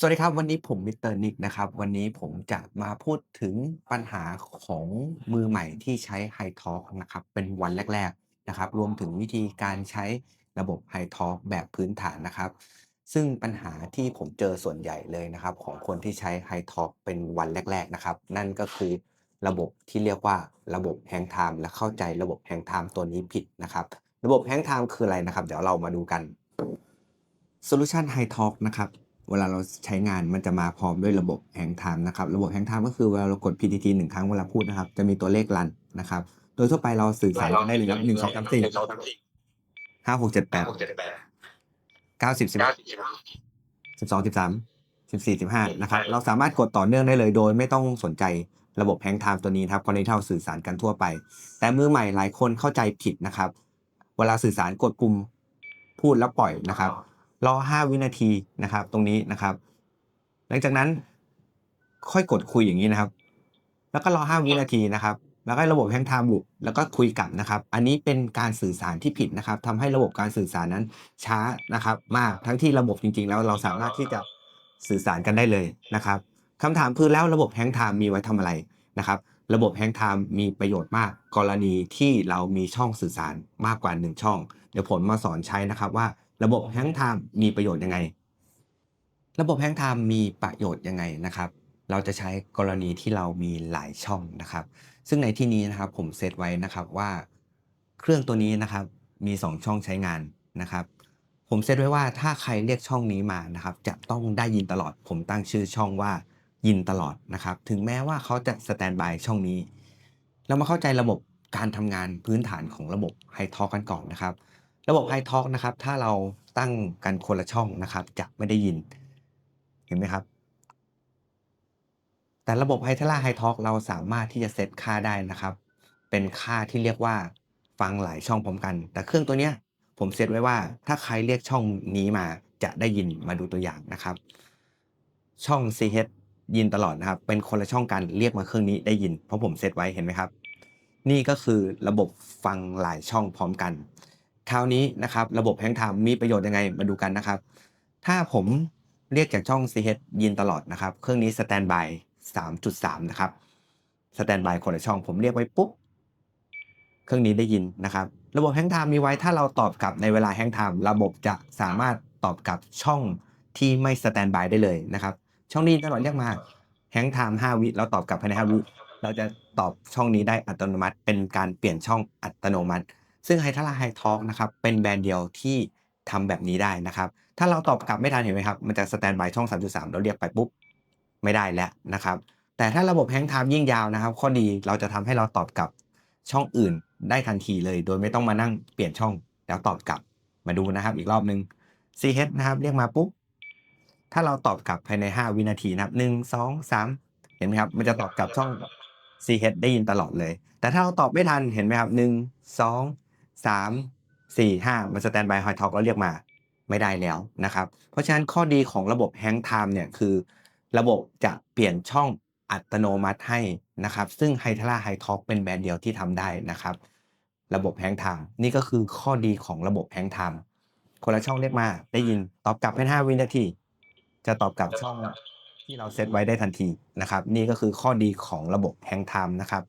สวัสดีครับ วันนี้ผมมิสเตอร์นิกนะครับ วันนี้ผมจะมาพูดถึงปัญหาของมือใหม่ที่ใช้ HiTalk นะครับ เป็นวันแรก ๆนะครับ รวมถึงวิธีการใช้ระบบ HiTalk แบบพื้นฐานนะครับ ซึ่งปัญหาที่ผมเจอส่วนใหญ่เลยนะครับ ของคนที่ใช้ HiTalk เป็นวันแรก ๆ นะครับ นั่นก็คือระบบที่เรียกว่าระบบ Hang Time และเข้าใจระบบ Hang Time ตัวนี้ผิดนะครับ ระบบ Hang Time คืออะไรนะครับ เดี๋ยวเรามาดูกัน Solution HiTalk นะครับ เวลาเราใช้งานมันจะมาพร้อมด้วยระบบ Hang Time นะครับ ระบบ Hang Time ก็คือเวลาเรากด PTT หนึ่งครั้งเวลาพูดนะครับ จะมีตัวเลขรันนะครับ โดยทั่วไปเราสื่อสารกันได้เลยครับหนึ่งสองสามสี่ห้าหกเจ็ดแปดเก้าสิบสิบสิบสองสิบสามสิบสี่สิบห้านะครับ เราสามารถกดต่อเนื่องได้เลยโดยไม่ต้องสนใจระบบแฮงไทม์ตัวนี้นะครับกรณีที่เราสื่อสารกันทั่วไป แต่มือใหม่หลายคนเข้าใจผิดนะครับ เวลาสื่อสารกดปุ่มพูดแล้วปล่อยนะครับ รอห้าวินาทีนะครับ ตรงนี้นะครับ หลังจากนั้นค่อยกดคุยอย่างนี้นะครับ แล้วก็รอห้าวินาทีนะครับ แล้วก็ระบบแฮงไทม์บุแล้วก็คุยกลับนะครับ อันนี้เป็นการสื่อสารที่ผิดนะครับทำให้ระบบการสื่อสารนั้นช้านะครับ มากทั้งที่ระบบจริง ๆ แล้วเราสามารถที่จะสื่อสารกันได้เลยนะครับคำถามคือแล้วระบบแฮงไทม์มีไว้ทำอะไรนะครับระบบแฮงไทม์มีประโยชน์มาก กรณีที่เรามีช่องสื่อสารมากกว่า 1 ช่อง เดี๋ยวผมมาสอนใช้นะครับว่า ระบบแฮงไทม์มีประโยชน์ยังไง ระบบแฮงไทม์มีประโยชน์ยังไงนะครับ เราจะใช้กรณีที่เรามีหลายช่องนะครับ ซึ่งในที่นี้นะครับผมเซตไว้นะครับว่าเครื่องตัวนี้นะครับมี 2 ช่องใช้งานนะครับ ผมเซตไว้ว่าถ้าใครเรียกช่องนี้มานะครับ จะต้องได้ยินตลอด ผมตั้งชื่อช่องว่ายินตลอดนะครับ ถึงแม้ว่าเขาจะสแตนบายช่องนี้ เรามาเข้าใจระบบการทำงานพื้นฐานของระบบ High Talk กันก่อนนะครับ ระบบ High Talk นะครับ ถ้าเราตั้งกันคนละช่องนะครับ จะไม่ได้ยิน เห็นไหมครับ แต่ระบบ h i t e l a High Talk เราสามารถที่จะเซตค่าได้นะครับ เป็นค่าที่เรียกว่าฟังหลายช่องพร้อมกัน แต่เครื่องตัวเนี้ยผมเซตไว้ว่า ถ้าใครเรียกช่องนี้มาจะได้ยินมาดูตัวอย่างนะครับ ช่อง CH ยินตลอดนะครับ เป็นคนละช่องกันเรียกมาเครื่องนี้ได้ยิน เพราะผมเซตไว้เห็นไหมครับ นี่ก็คือระบบฟังหลายช่องพร้อมกัน คราวนี้นะครับระบบแฮงไทม์มีประโยชน์ยังไงมาดูกันนะครับ ถ้าผมเรียกจากช่อง CH ยินตลอดนะครับ เครื่องนี้สแตนบาย3.3 นะครับสแตนบายคนละช่องผมเรียกไว้ปุ๊บ เครื่องนี้ได้ยินนะครับ ระบบแฮงไทม์มีไว้ถ้าเราตอบกลับในเวลาแฮงไทม์ระบบจะสามารถตอบกลับช่องที่ไม่สแตนบายได้เลยนะครับ ช่องนี้ตลอดเรียกมาแฮงไทม์5วิเราตอบกลับภายใน5วิเราจะตอบช่องนี้ได้อัตโนมัติ เป็นการเปลี่ยนช่องอัตโนมัติ ซึ่งไฮทาราไฮทอ k นะครับเป็นแบรนด์เดียวที่ทำแบบนี้ได้นะครับ ถ้าเราตอบกลับไม่ทันเห็นไหมครับ มันจะสแตนบายช่อง 3.3 เราเรียกไปปุ๊บ ไม่ได้แล้วนะครับ แต่ถ้าระบบแฮงไทม์ยิ่งยาวนะครับ ข้อดีเราจะทำให้เราตอบกลับช่องอื่นได้ทันทีเลย โดยไม่ต้องมานั่งเปลี่ยนช่องแล้วตอบกลับมาดูนะครับ อีกรอบหนึ่ง CH นะครับ เรียกมาปุ๊บ ถ้าเราตอบกลับภายใน 5 วินาทีนะครับหนึ่งสองสามเห็นไหมครับ มันจะตอบกลับช่อง CH ได้ยินตลอดเลย แต่ถ้าเราตอบไม่ทันเห็นไหมครับหนึ่ง สามสี่ห้ามันสแตนบายฮอยทอกแล้วเรียกมาไม่ได้แล้วนะครับ เพราะฉะนั้นข้อดีของระบบแฮงไทม์เนี่ยคือ ระบบจะเปลี่ยนช่องอัตโนมัติให้นะครับ ซึ่งไฮทราไฮท Talk เป็นแบรนด์เดียวที่ทำได้นะครับ ระบบแฮงไทม์นี่ก็คือข้อดีของระบบแฮงไทม์คนละช่องเรียกมาได้ยินตอบกลับภายใน5วินาที จะตอบกลับช่องที่เราเซตไว้ได้ทันทีนะครับ นี่ก็คือข้อดีของระบบแฮงไทม์นะครับ